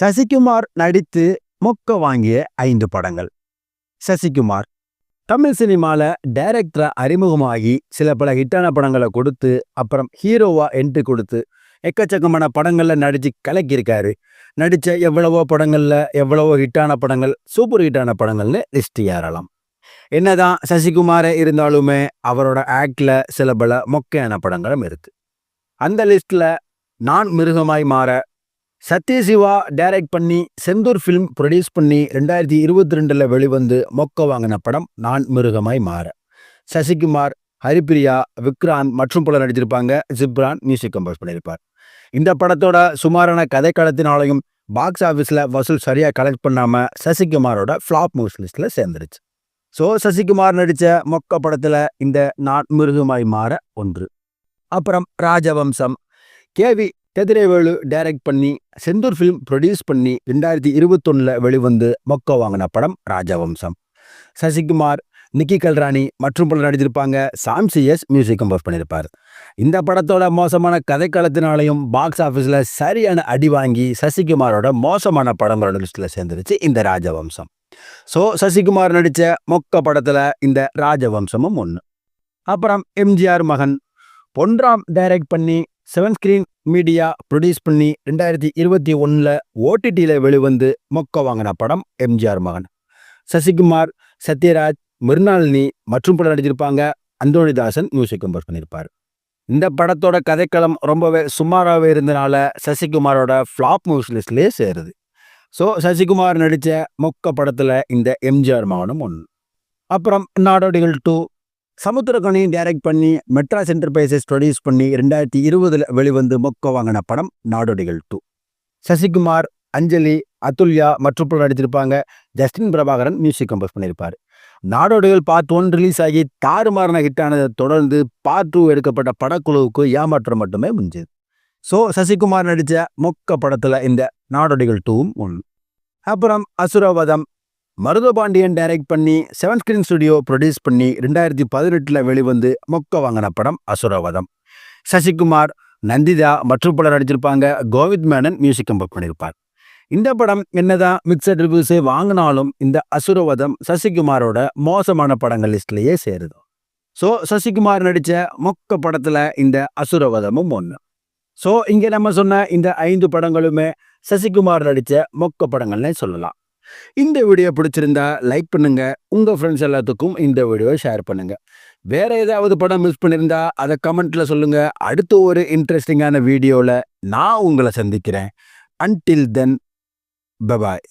சசிகுமார் நடித்து மொக்க வாங்கிய ஐந்து படங்கள். சசிகுமார். தமிழ் சினிமாவில் டைரக்டராக அறிமுகமாகி சில பல ஹிட்டான படங்களை கொடுத்து அப்புறம் ஹீரோவா என்ட்ரி கொடுத்து எக்கச்சக்கமான படங்களில் நடித்து கலக்கியிருக்காரு. நடித்த எவ்வளவோ படங்களில் எவ்வளவோ ஹிட்டான படங்கள் சூப்பர் ஹிட்டான படங்கள்னு லிஸ்ட் ஏறலாம். என்னதான் சசிகுமாரே இருந்தாலுமே அவரோட ஆக்டில் சில பல மொக்கையான படங்களும் இருக்குது அந்த லிஸ்ட்டில் நான் மிருகமாய் மாற சத்யசிவா டைரக்ட் பண்ணி செந்தூர் ஃபிலிம் ப்ரொடியூஸ் பண்ணி ரெண்டாயிரத்தி இருபத்தி ரெண்டில் வெளிவந்து மொக்க வாங்கின படம் நான் மிருகமாய் மாற. சசிகுமார் ஹரிப்பிரியா விக்ராந்த் மற்றும் பலர் நடிச்சிருப்பாங்க. ஜிப்ரான் மியூசிக் கம்போஸ் பண்ணியிருப்பார். இந்த படத்தோட சுமாரான கதைக்களத்தினாலையும் பாக்ஸ் ஆஃபீஸில் வசூல் சரியாக கலெக்ட் பண்ணாமல் சசிகுமாரோட ஃப்ளாப் மூவ்ஸ் லிஸ்ட்டில் சேர்ந்துருச்சு. ஸோ சசிகுமார் நடித்த மொக்க படத்தில் இந்த நான் மிருகமாய் மாற ஒன்று. அப்புறம் ராஜவம்சம். கேவி கதிரேவேலு டைரக்ட் பண்ணி செந்தூர் ஃபிலிம் ப்ரொடியூஸ் பண்ணி ரெண்டாயிரத்தி இருபத்தொன்னில் வெளிவந்து மொக்க வாங்கின படம் ராஜவம்சம். சசிகுமார் நிக்கி கல்ராணி மற்றும் பலர் நடித்திருப்பாங்க. சாம்சிஎஸ் மியூசிக் கம்போஸ் பண்ணியிருப்பார். இந்த படத்தோட மோசமான கதைக்களத்தினாலையும் பாக்ஸ் ஆஃபீஸில் சரியான அடி வாங்கி சசிகுமாரோட மோசமான படங்களோட லிஸ்ட்டில் சேர்ந்துருச்சு இந்த ராஜவம்சம். ஸோ சசிகுமார் நடித்த மொக்க படத்தில் இந்த ராஜவம்சமும் ஒன்று அப்புறம் எம்ஜிஆர் மகன் பொன்ராம் டைரக்ட் பண்ணி செவன் ஸ்கிரீன் மீடியா ப்ரொடியூஸ் பண்ணி ரெண்டாயிரத்தி இருபத்தி ஒன்றில் ஓடிடியில் வெளிவந்து மொக்க வாங்கின படம் எம்ஜிஆர் மகன். சசிகுமார் சத்யராஜ் மிருணாலினி மற்றும் படம் நடிச்சிருப்பாங்க அந்தோணிதாசன் மியூசிக் கம்போஸ் பண்ணியிருப்பார். இந்த படத்தோட கதைக்களம் ரொம்பவே சுமாராகவே இருந்தனால சசிகுமாரோட ஃப்ளாப் மூவ்ஸ் லிஸ்ட்லேயே சேருது. ஸோ சசிகுமார் நடித்த மொக்க படத்தில் இந்த எம்ஜிஆர் மகனும் ஒன்று அப்புறம் நாடோடிகள் டூ சமுத்திரகனையும் டைரக்ட் பண்ணி மெட்ராஸ் என்டர்பிரைசஸ் ப்ரொடியூஸ் பண்ணி ரெண்டாயிரத்தி இருபதில் வெளிவந்து மொக்க வாங்கின படம் நாடோடிகள் டூ சசிகுமார் அஞ்சலி அதுல்யா மற்றும் படம் நடிச்சிருப்பாங்க ஜஸ்டின் பிரபாகரன் மியூசிக் கம்போஸ் பண்ணியிருப்பார். நாடோடிகள் பார்ட் ஒன் ரிலீஸ் ஆகி தாறுமாறான ஹிட்டானதை தொடர்ந்து பார்ட் டூ எடுக்கப்பட்ட படக்குழுவுக்கு ஏமாற்றம் மட்டுமே முடிஞ்சது ஸோ சசிகுமார் நடித்த மொக்க படத்தில் இந்த நாடோடிகள் டூவும் ஒன்று அப்புறம் அசுரவதம் மருதபாண்டியன் டைரக்ட் பண்ணி செவன் ஸ்கிரீன் ஸ்டுடியோ ப்ரொடியூஸ் பண்ணி ரெண்டாயிரத்தி பதினெட்டில் வெளிவந்து மொக்க வாங்கின படம் அசுரவதம். சசிகுமார் நந்திதா மற்றும் பலர் நடிச்சிருப்பாங்க. கோவிந்த் மேனன் மியூசிக் கம்போஸ் பண்ணியிருப்பார் இந்த படம் என்னதான் மிக்சட் ரிவ்யூஸே வாங்கினாலும் இந்த அசுரவதம் சசிகுமாரோட மோசமான படங்கள் லிஸ்ட்லேயே சேருது. ஸோ சசிகுமார் நடித்த மொக்க படத்தில் இந்த அசுரவதமும் ஒன்று ஸோ இங்கே நம்ம சொன்ன இந்த ஐந்து படங்களுமே சசிகுமார் நடித்த மொக்க படங்கள்னே சொல்லலாம். இந்த வீடியோ பிடிச்சிருந்தா லைக் பண்ணுங்க. உங்கள் ஃப்ரெண்ட்ஸ் எல்லாத்துக்கும் இந்த வீடியோ ஷேர் பண்ணுங்க. வேற ஏதாவது படம் மிஸ் பண்ணியிருந்தா அதை கமெண்ட்ல சொல்லுங்க. அடுத்த ஒரு இன்ட்ரெஸ்டிங்கான வீடியோவில் நான் உங்களை சந்திக்கிறேன். Until then bye bye